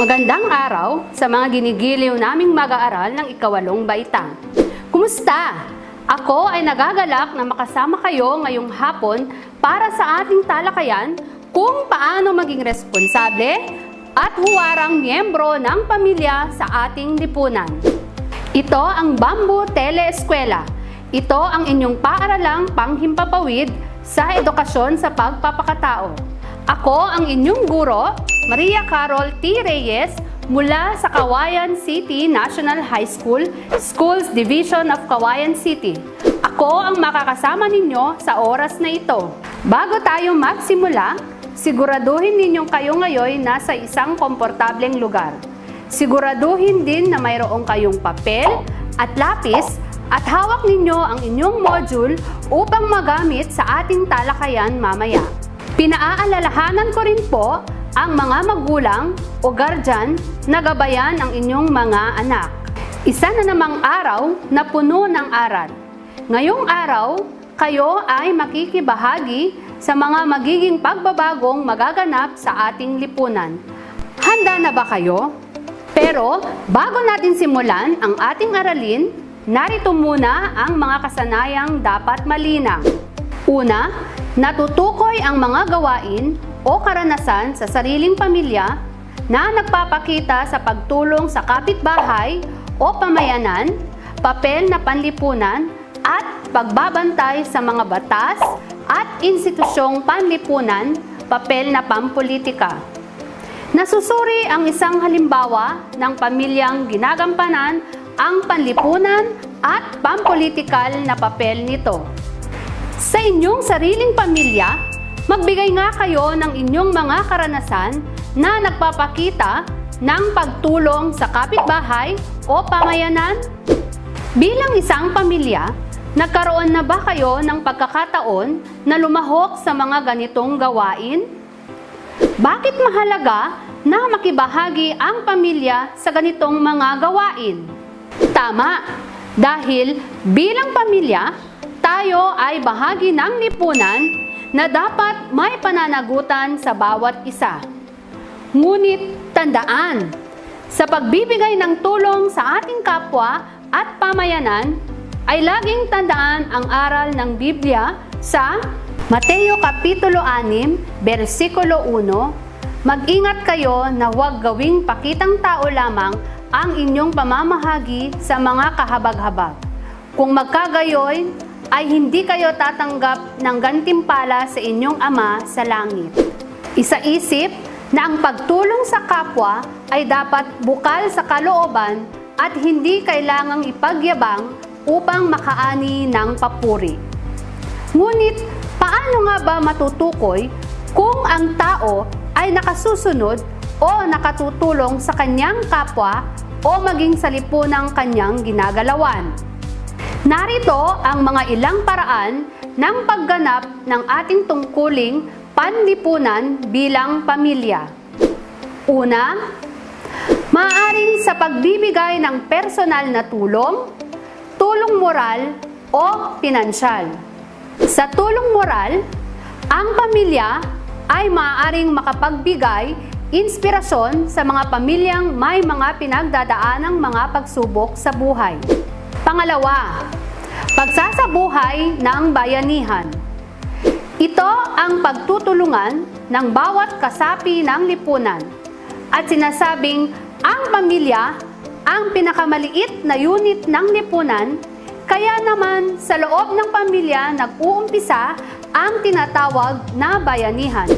Magandang araw sa mga ginigiliw naming mag-aaral ng ikawalong baitang. Kumusta? Ako ay nagagalak na makasama kayo ngayong hapon para sa ating talakayan kung paano maging responsable at huwarang miyembro ng pamilya sa ating lipunan. Ito ang Bamboo Teleeskwela. Ito ang inyong paaralang panghimpapawid sa edukasyon sa pagpapakatao. Ako ang inyong guro, Maria Carol T. Reyes, mula sa Kawayan City National High School, Schools Division of Kawayan City. Ako ang makakasama ninyo sa oras na ito. Bago tayo magsimula, siguraduhin ninyong kayo ngayon nasa isang komportableng lugar. Siguraduhin din na mayroong kayong papel at lapis at hawak ninyo ang inyong module upang magamit sa ating talakayan mamaya. Pinaaalalahanan ko rin po ang mga magulang o guardian na gabayan ang inyong mga anak. Isa na namang araw na puno ng aral. Ngayong araw, kayo ay makikibahagi sa mga magiging pagbabagong magaganap sa ating lipunan. Handa na ba kayo? Pero bago natin simulan ang ating aralin, narito muna ang mga kasanayang dapat malinaw. Una, natutukoy ang mga gawain o karanasan sa sariling pamilya na nagpapakita sa pagtulong sa kapitbahay o pamayanan, papel na panlipunan, at pagbabantay sa mga batas at institusyong panlipunan, papel na pampolitika. Nasusuri ang isang halimbawa ng pamilyang ginagampanan ang panlipunan at pampolitikal na papel nito. Sa inyong sariling pamilya, magbigay nga kayo ng inyong mga karanasan na nagpapakita ng pagtulong sa kapitbahay o pamayanan. Bilang isang pamilya, nagkaroon na ba kayo ng pagkakataon na lumahok sa mga ganitong gawain? Bakit mahalaga na makibahagi ang pamilya sa ganitong mga gawain? Tama, dahil bilang pamilya, tayo ay bahagi ng lipunan na dapat may pananagutan sa bawat isa. Ngunit tandaan, sa pagbibigay ng tulong sa ating kapwa at pamayanan, ay laging tandaan ang aral ng Biblia sa Mateo Kapitulo 6, versikulo 1, Mag-ingat kayo na huwag gawing pakitang tao lamang ang inyong pamamahagi sa mga kahabag-habag. Kung magkagayoy, ay hindi kayo tatanggap ng gantimpala sa inyong Ama sa langit. Isa-isip na ang pagtulong sa kapwa ay dapat bukal sa kalooban at hindi kailangang ipagyabang upang makaani ng papuri. Ngunit Paano nga ba matutukoy kung ang tao ay nakasusunod o nakatutulong sa kanyang kapwa o maging sa lipunang kanyang ginagalawan? Narito ang mga ilang paraan ng pagganap ng ating tungkuling panlipunan bilang pamilya. Una, maaaring sa pagbibigay ng personal na tulong, tulong moral o pinansyal. Sa tulong moral, ang pamilya ay maaaring makapagbigay inspirasyon sa mga pamilyang may mga pinagdadaanang mga pagsubok sa buhay. Pangalawa, pagsasabuhay ng bayanihan. Ito ang pagtutulungan ng bawat kasapi ng lipunan at sinasabing ang pamilya ang pinakamaliit na unit ng lipunan kaya naman sa loob ng pamilya nag-uumpisa ang tinatawag na bayanihan.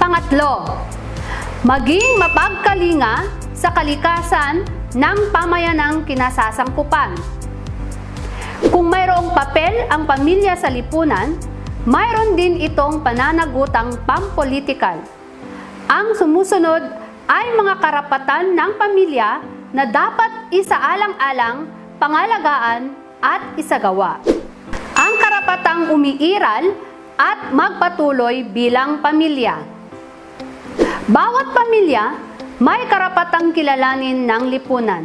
Pangatlo, maging mapagkalinga sa kalikasan ng pamayanang kinasasangkupan. Kung mayroong papel ang pamilya sa lipunan, mayroon din itong pananagutang pampolitikal. Ang sumusunod ay mga karapatan ng pamilya na dapat isaalang-alang, pangalagaan at isagawa. Ang karapatang umiiral at magpatuloy bilang pamilya. Bawat pamilya may karapatang kilalanin ng lipunan.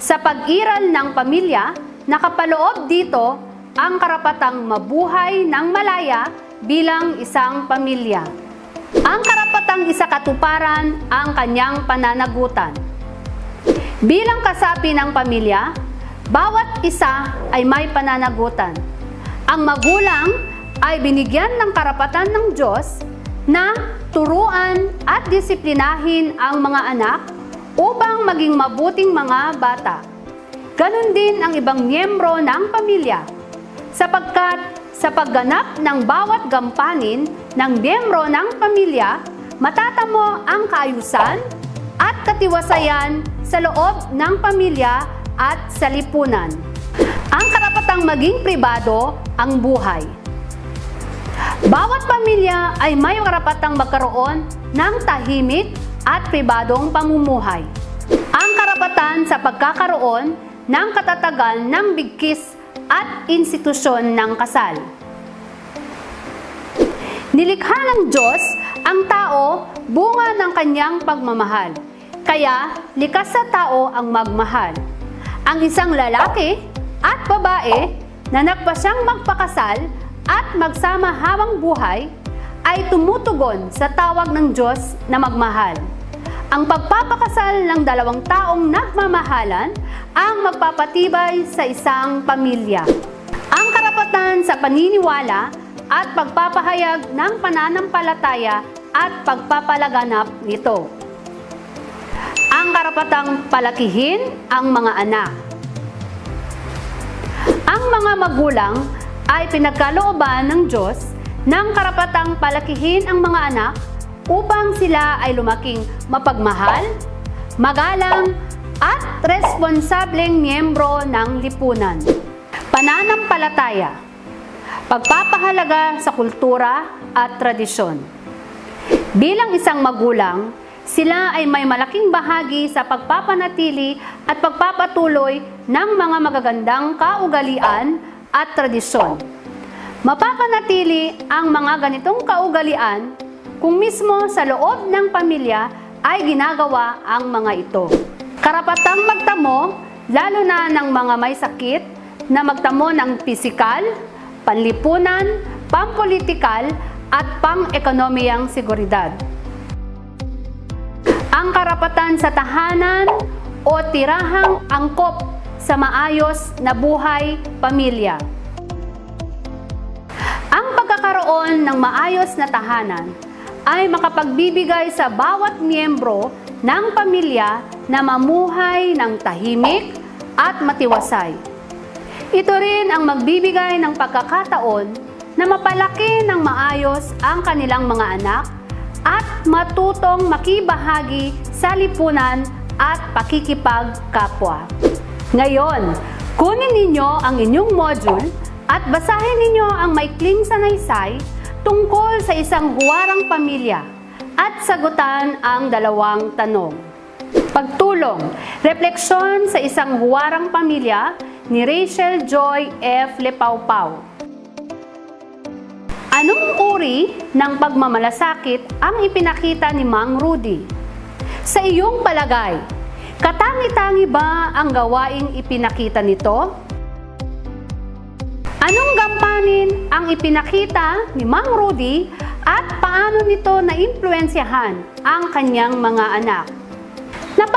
Sa pag-iral ng pamilya, nakapaloob dito ang karapatang mabuhay ng malaya bilang isang pamilya. Ang karapatang isakatuparan ang kanyang pananagutan. Bilang kasapi ng pamilya, bawat isa ay may pananagutan. Ang magulang ay binigyan ng karapatan ng Diyos na turuan at disiplinahin ang mga anak upang maging mabuting mga bata. Ganon din ang ibang miyembro ng pamilya sapagkat sa pagganap ng bawat gampanin ng miyembro ng pamilya, matatamo ang kaayusan at katiwasayan sa loob ng pamilya at sa lipunan. Ang karapatang maging pribado ang buhay. Bawat pamilya ay may karapatang magkaroon ng tahimik at pribadong pamumuhay. Ang karapatan sa pagkakaroon ng katatagan ng bigkis at institusyon ng kasal. Nilikha ng Diyos ang tao bunga ng kanyang pagmamahal. Kaya likas sa tao ang magmahal. Ang isang lalaki at babae na nagpasyang magpakasal at magsama habang buhay ay tumutugon sa tawag ng Diyos na magmahal. Ang pagpapakasal ng dalawang taong nagmamahalan ang magpapatibay sa isang pamilya. Ang karapatan sa paniniwala at pagpapahayag ng pananampalataya at pagpapalaganap nito. Ang karapatang palakihin ang mga anak. Ang mga magulang ay pinagkalooban ng Diyos ng karapatang palakihin ang mga anak upang sila ay lumaking mapagmahal, magalang, at responsableng miyembro ng lipunan. Pananampalataya Pagpapahalaga sa kultura at tradisyon Bilang isang magulang, sila ay may malaking bahagi sa pagpapanatili at pagpapatuloy ng mga magagandang kaugalian at tradisyon. Mapapanatili ang mga ganitong kaugalian kung mismo sa loob ng pamilya ay ginagawa ang mga ito. Karapatang magtamo, lalo na ng mga may sakit, na magtamo ng pisikal, panlipunan, pampolitikal, at pang-ekonomiyang seguridad. Ang karapatan sa tahanan o tirahang angkop sa maayos na buhay pamilya. Ang pagkakaroon ng maayos na tahanan ay makapagbibigay sa bawat miyembro ng pamilya na mamuhay ng tahimik at matiwasay. Ito rin ang magbibigay ng pagkakataon na mapalaki ng maayos ang kanilang mga anak at matutong makibahagi sa lipunan at pakikipagkapwa. Ngayon, kunin ninyo ang inyong module at basahin ninyo ang maikling sanaysay tungkol sa isang huwarang pamilya at sagutan ang dalawang tanong. Pagtulong, refleksyon sa isang huwarang pamilya ni Rachel Joy F. Lepaupaw. Anong uri ng pagmamalasakit ang ipinakita ni Mang Rudy? Sa iyong palagay, katangi-tangi ba ang gawaing ipinakita nito? Anong gampanin ang ipinakita ni Mang Rudy at paano nito naimpluensyahan ang kanyang mga anak?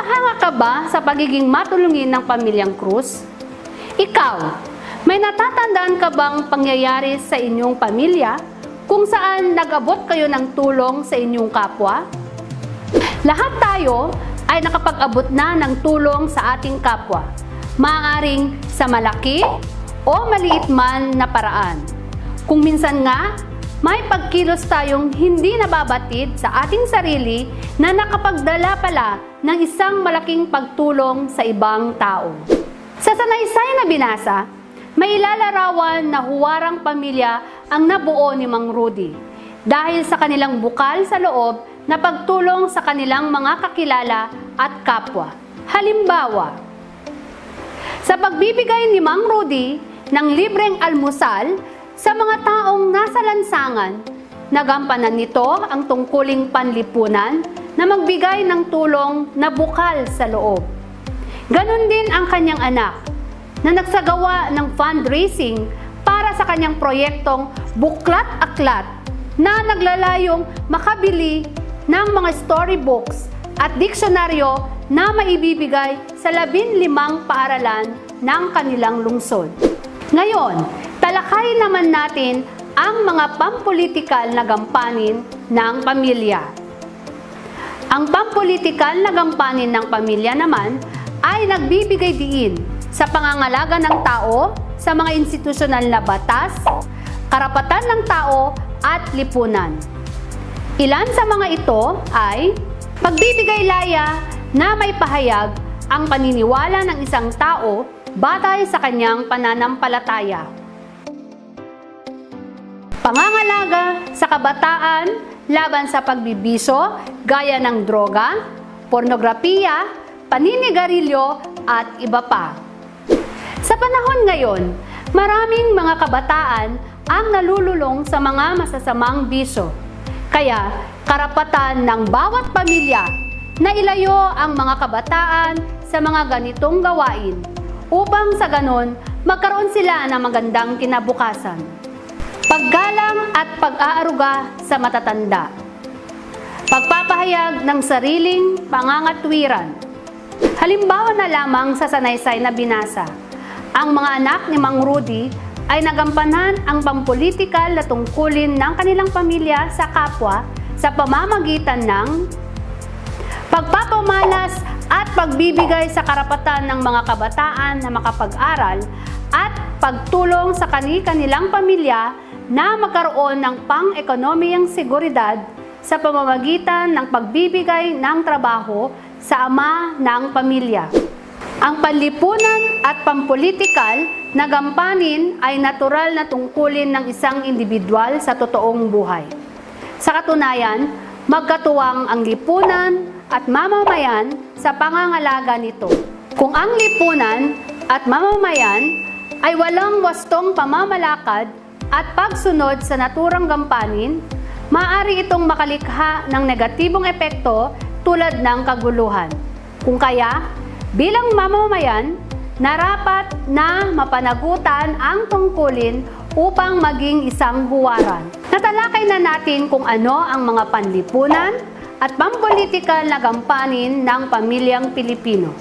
Napahanga ka ba sa pagiging matulungin ng pamilyang Cruz? Ikaw, may natatandaan ka bang pangyayari sa inyong pamilya kung saan nag-abot kayo ng tulong sa inyong kapwa? Lahat tayo ay nakapag-abot na ng tulong sa ating kapwa. Maaaring sa malaki o maliit man na paraan. Kung minsan nga, may pagkilos tayong hindi nababatid sa ating sarili na nakapagdala pala ng isang malaking pagtulong sa ibang tao. Sa sanaysay na binasa, may ilalarawan na huwarang pamilya ang nabuo ni Mang Rudy dahil sa kanilang bukal sa loob na pagtulong sa kanilang mga kakilala at kapwa. Halimbawa, sa pagbibigay ni Mang Rudy ng libreng almusal sa mga taong nasa lansangan, nagampanan nito ang tungkuling panlipunan na magbigay ng tulong na bukal sa loob. Ganon din ang kanyang anak na nagsagawa ng fundraising para sa kanyang proyektong Buklat Aklat na naglalayong makabili ng mga storybooks at diksyonaryo na maibibigay sa labin limang paaralan ng kanilang lungsod. Ngayon, talakayin naman natin ang mga pampolitikal na gampanin ng pamilya. Ang pampolitikal na gampanin ng pamilya naman ay nagbibigay diin sa pangangalaga ng tao sa mga institusyonal na batas, karapatan ng tao at lipunan. Ilan sa mga ito ay pagbibigay laya na may pahayag ang paniniwala ng isang tao batay sa kanyang pananampalataya. Pangangalaga sa kabataan laban sa pagbibiso gaya ng droga, pornografiya, paninigarilyo at iba pa. Sa panahon ngayon, maraming mga kabataan ang nalululong sa mga masasamang bisyo. Kaya, karapatan ng bawat pamilya na ilayo ang mga kabataan sa mga ganitong gawain upang sa ganon magkaroon sila ng magandang kinabukasan. Paggalang at pag-aaruga sa matatanda. Pagpapahayag ng sariling pangangatwiran. Halimbawa na lamang sa sanaysay na binasa. Ang mga anak ni Mang Rudy ay nagampanan ang pampolitikal na tungkulin ng kanilang pamilya sa kapwa sa pamamagitan ng pagpapamalas at pagbibigay sa karapatan ng mga kabataan na makapag-aral at pagtulong sa kani-kanilang pamilya na magkaroon ng pang-ekonomiyang seguridad sa pamamagitan ng pagbibigay ng trabaho sa ama ng pamilya. Ang panlipunan at pampolitikal na gampanin ay natural na tungkulin ng isang individual sa totoong buhay. Sa katunayan, magkatuwang ang lipunan at mamamayan sa pangangalaga nito. Kung ang lipunan at mamamayan ay walang wastong pamamalakad at pagsunod sa naturang gampanin, maaari itong makalikha ng negatibong epekto tulad ng kaguluhan. Kung kaya, bilang mamamayan, narapat na mapanagutan ang tungkulin upang maging isang huwaran. Natalakay na natin kung ano ang mga panlipunan at pampolitikal na gampanin ng pamilyang Pilipino.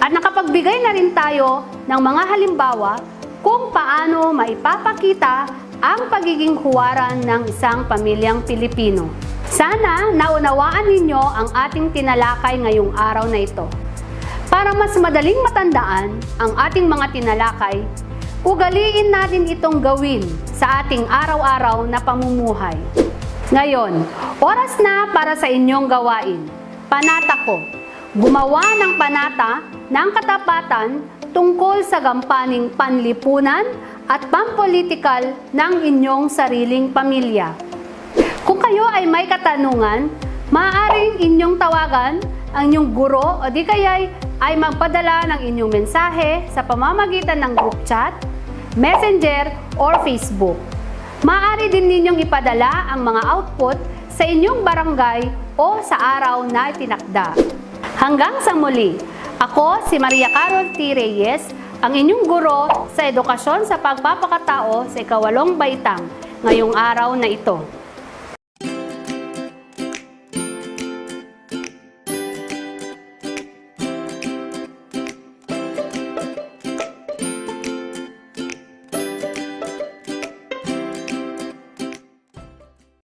At nakapagbigay na rin tayo ng mga halimbawa kung paano maipapakita ang pagiging huwaran ng isang pamilyang Pilipino. Sana naunawaan ninyo ang ating tinalakay ngayong araw na ito. Para mas madaling matandaan ang ating mga tinalakay, ugaliin natin itong gawin sa ating araw-araw na pamumuhay. Ngayon, oras na para sa inyong gawain. Panata ko. Gumawa ng panata ng katapatan tungkol sa gampaning panlipunan at pampolitikal ng inyong sariling pamilya. Kung kayo ay may katanungan, maaaring inyong tawagan ang inyong guro o di kaya'y ay magpadala ng inyong mensahe sa pamamagitan ng group chat, messenger, or Facebook. Maaari din ninyong ipadala ang mga output sa inyong barangay o sa araw na itinakda. Hanggang sa muli, ako si Maria Carol T. Reyes, ang inyong guro sa edukasyon sa pagpapakatao sa ikawalong baitang ngayong araw na ito.